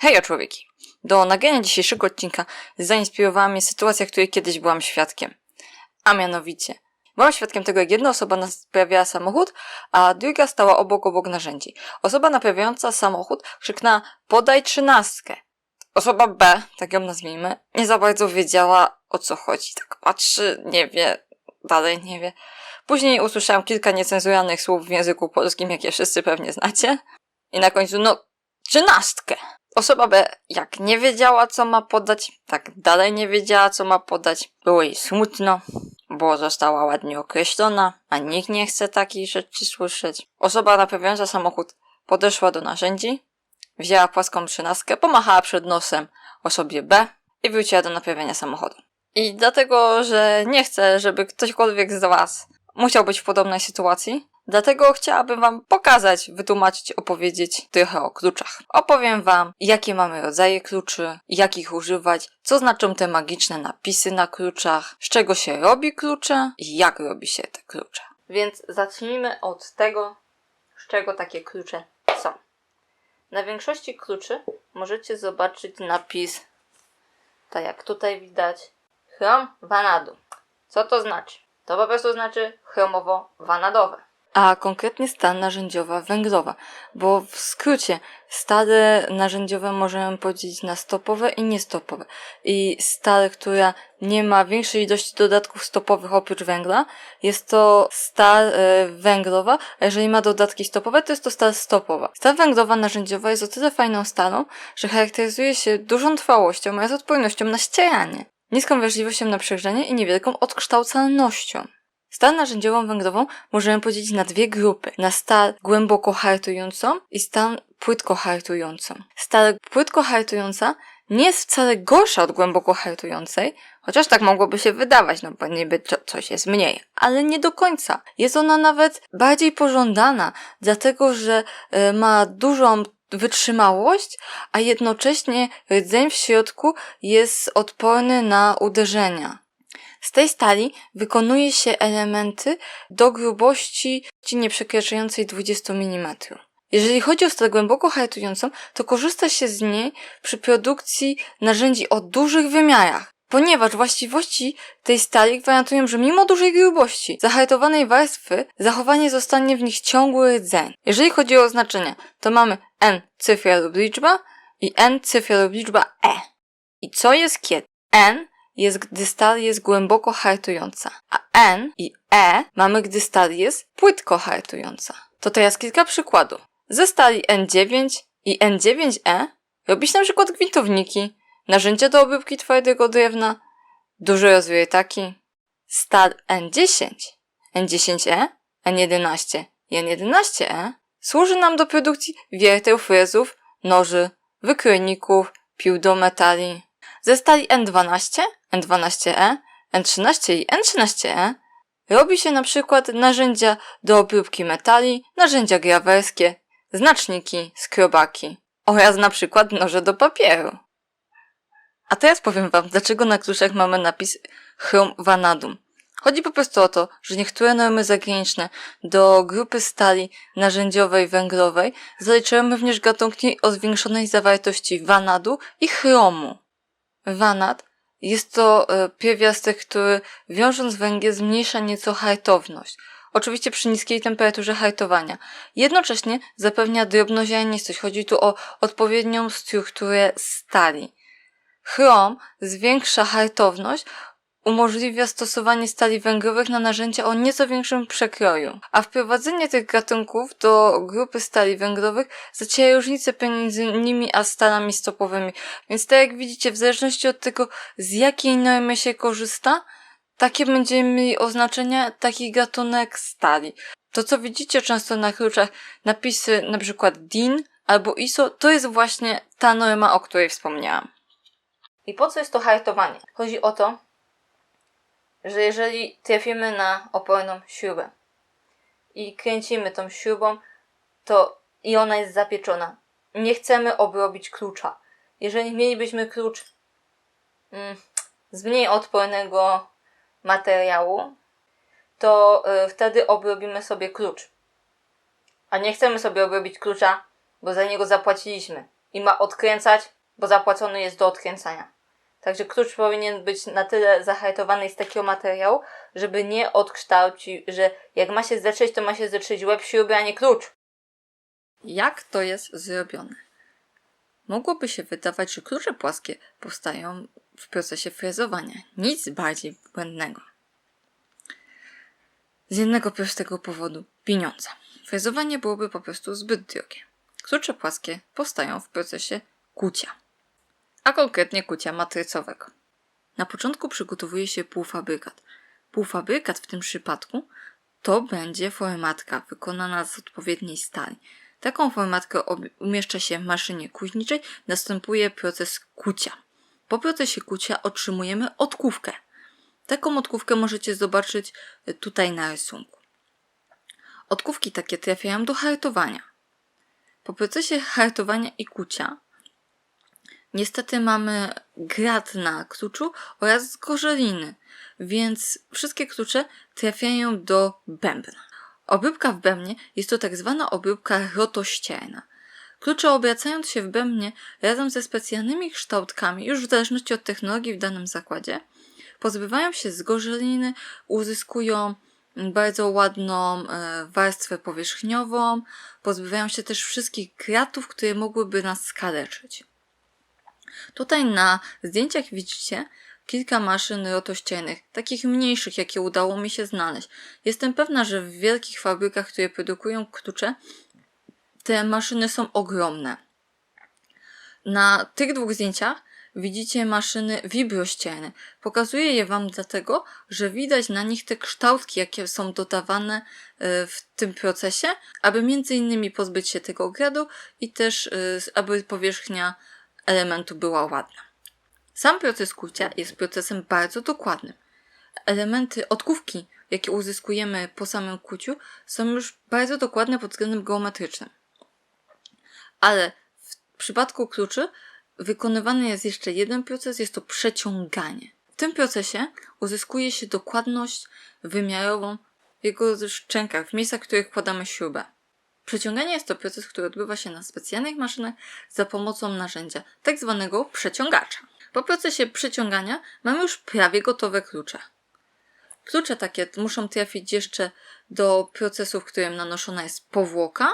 Hej, człowieki! Do nagrania dzisiejszego odcinka zainspirowała mnie sytuacja, której kiedyś byłam świadkiem. A mianowicie, byłam świadkiem tego, jak jedna osoba naprawiała samochód, a druga stała obok obok narzędzi. Osoba naprawiająca samochód krzyknęła podaj trzynastkę. Osoba B, tak ją nazwijmy, nie za bardzo wiedziała o co chodzi. Tak patrzy, nie wie, dalej nie wie. Później usłyszałam kilka niecenzuralnych słów w języku polskim, jakie wszyscy pewnie znacie. I na końcu, no, trzynastkę. Osoba B, jak nie wiedziała, co ma podać, tak dalej nie wiedziała, co ma podać. Było jej smutno, bo została ładnie określona, a nikt nie chce takich rzeczy słyszeć. Osoba naprawiająca samochód podeszła do narzędzi, wzięła płaską trzynastkę, pomachała przed nosem osobie B i wróciła do naprawiania samochodu. I dlatego, że nie chcę, żeby ktośkolwiek z Was musiał być w podobnej sytuacji, dlatego chciałabym Wam pokazać, wytłumaczyć, opowiedzieć trochę o kluczach. Opowiem Wam, jakie mamy rodzaje kluczy, jak ich używać, co znaczą te magiczne napisy na kluczach, z czego się robi klucze i jak robi się te klucze. Więc zacznijmy od tego, z czego takie klucze są. Na większości kluczy możecie zobaczyć napis, tak jak tutaj widać, chrom vanadu. Co to znaczy? To po prostu znaczy chromowo-wanadowe. A konkretnie stal narzędziowa węglowa, bo w skrócie stale narzędziowe możemy podzielić na stopowe i niestopowe. I stal, która nie ma większej ilości dodatków stopowych oprócz węgla, jest to stal e, węglowa, a jeżeli ma dodatki stopowe, to jest to stal stopowa. Stal węglowa narzędziowa jest o tyle fajną stalą, że charakteryzuje się dużą trwałością oraz odpornością na ścieranie niską wrażliwością na przegrzanie i niewielką odkształcalnością. Stal narzędziową węglową możemy podzielić na dwie grupy. Na stal głęboko hartującą i stal płytko hartującą. Stal płytko hartująca nie jest wcale gorsza od głęboko hartującej, chociaż tak mogłoby się wydawać, no bo niby coś jest mniej, ale nie do końca. Jest ona nawet bardziej pożądana, dlatego że y, ma dużą wytrzymałość, a jednocześnie rdzeń w środku jest odporny na uderzenia. Z tej stali wykonuje się elementy do grubości nie przekraczającej 20 mm. Jeżeli chodzi o stal głęboko hartującą, to korzysta się z niej przy produkcji narzędzi o dużych wymiarach, ponieważ właściwości tej stali gwarantują, że mimo dużej grubości zahartowanej warstwy, zachowanie zostanie w nich ciągły rdzeń. Jeżeli chodzi o oznaczenia, to mamy n cyfra lub liczba i n cyfra lub liczba e. I co jest kiedy? n jest, gdy stal jest głęboko hartująca, a n i e mamy, gdy stal jest płytko hartująca. To teraz kilka przykładów. Ze stali N9 i N9E robi się na przykład gwintowniki, narzędzia do obróbki twardego drewna, duże rozwiertaki, stal N10, N10E, N11 i N11E służy nam do produkcji wierteł, frezów, noży, wykrojników, pił do metali. Ze stali N12, N12E, N13 i N13E robi się na przykład narzędzia do obróbki metali, narzędzia grawerskie, znaczniki, skrobaki oraz na przykład noże do papieru. A teraz powiem wam, dlaczego na kluczach mamy napis Chrom Vanadum. Chodzi po prostu o to, że niektóre normy zagraniczne do grupy stali narzędziowej węglowej zaliczają również gatunki o zwiększonej zawartości vanadu i chromu. Vanad jest to e, pierwiastek, który wiążąc węgiel zmniejsza nieco hartowność. Oczywiście przy niskiej temperaturze hartowania. Jednocześnie zapewnia drobnoziarnistość. Chodzi tu o odpowiednią strukturę stali. Chrom zwiększa hartowność, umożliwia stosowanie stali węglowych na narzędzia o nieco większym przekroju, a wprowadzenie tych gatunków do grupy stali węglowych zaciera różnicę pomiędzy nimi a stalami stopowymi. Więc tak jak widzicie, w zależności od tego, z jakiej normy się korzysta, takie będziemy mieli oznaczenia taki gatunek stali. To, co widzicie często na kluczach, napisy na przykład DIN albo ISO, to jest właśnie ta norma, o której wspomniałam. I po co jest to hartowanie? Chodzi o to, że jeżeli trafimy na oporną śrubę i kręcimy tą śrubą, to i ona jest zapieczona. Nie chcemy obrobić klucza. Jeżeli mielibyśmy klucz mm, z mniej odpornego materiału, to y, wtedy obrobimy sobie klucz. A nie chcemy sobie obrobić klucza, bo za niego zapłaciliśmy. i ma odkręcać, bo zapłacony jest do odkręcania. Także klucz powinien być na tyle zahajtowany z takiego materiału, żeby nie odkształcił, że jak ma się zetrzeć, to ma się zetrzeć łeb śruby, a nie klucz. Jak to jest zrobione? Mogłoby się wydawać, że klucze płaskie powstają w procesie frezowania. Nic bardziej błędnego. Z jednego prostego powodu pieniądza. Frezowanie byłoby po prostu zbyt drogie. Klucze płaskie powstają w procesie kucia, a konkretnie kucia matrycowego. Na początku przygotowuje się półfabrykat. Półfabrykat w tym przypadku to będzie formatka wykonana z odpowiedniej stali. Taką formatkę umieszcza się w maszynie kuźniczej, następuje proces kucia. Po procesie kucia otrzymujemy odkówkę. Taką odkówkę możecie zobaczyć e, tutaj na rysunku. Odkówki takie trafiają do hartowania. Po procesie hartowania i kucia niestety mamy grat na kluczu oraz zgorzeliny, więc wszystkie klucze trafiają do bębna. Obróbka w bębnie jest to tak zwana obróbka rotościerna. Klucze obracając się w bębnie razem ze specjalnymi kształtkami, już w zależności od technologii w danym zakładzie, pozbywają się zgorzeliny, uzyskują bardzo ładną e, warstwę powierzchniową, pozbywają się też wszystkich gratów, które mogłyby nas skaleczyć. Tutaj na zdjęciach widzicie kilka maszyn rotościernych, takich mniejszych, jakie udało mi się znaleźć. Jestem pewna, że w wielkich fabrykach, które produkują klucze, te maszyny są ogromne. Na tych dwóch zdjęciach widzicie maszyny wibrościerne. Pokazuję je Wam dlatego, że widać na nich te kształtki, jakie są dodawane e, w tym procesie, aby między innymi pozbyć się tego gradu i też e, aby powierzchnia elementu była ładna. Sam proces kucia jest procesem bardzo dokładnym. Elementy odkówki, jakie uzyskujemy po samym kuciu, są już bardzo dokładne pod względem geometrycznym. Ale w przypadku kluczy wykonywany jest jeszcze jeden proces, jest to przeciąganie. W tym procesie uzyskuje się dokładność wymiarową w jego szczękach, w miejscach, w których wkładamy śrubę. Przeciąganie jest to proces, który odbywa się na specjalnych maszynach za pomocą narzędzia, tak zwanego przeciągacza. Po procesie przeciągania mamy już prawie gotowe klucze. Klucze takie muszą trafić jeszcze do procesu, w którym nanoszona jest powłoka,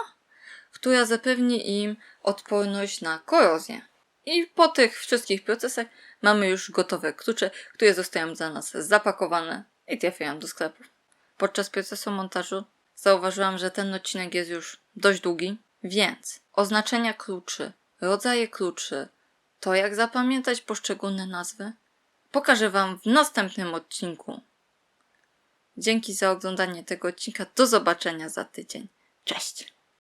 która zapewni im odporność na korozję. I po tych wszystkich procesach mamy już gotowe klucze, które zostają za nas zapakowane i trafiają do sklepu. Podczas procesu montażu zauważyłam, że ten odcinek jest już dość długi, więc oznaczenia kluczy, rodzaje kluczy, to jak zapamiętać poszczególne nazwy, pokażę Wam w następnym odcinku. Dzięki za oglądanie tego odcinka. Do zobaczenia za tydzień. Cześć!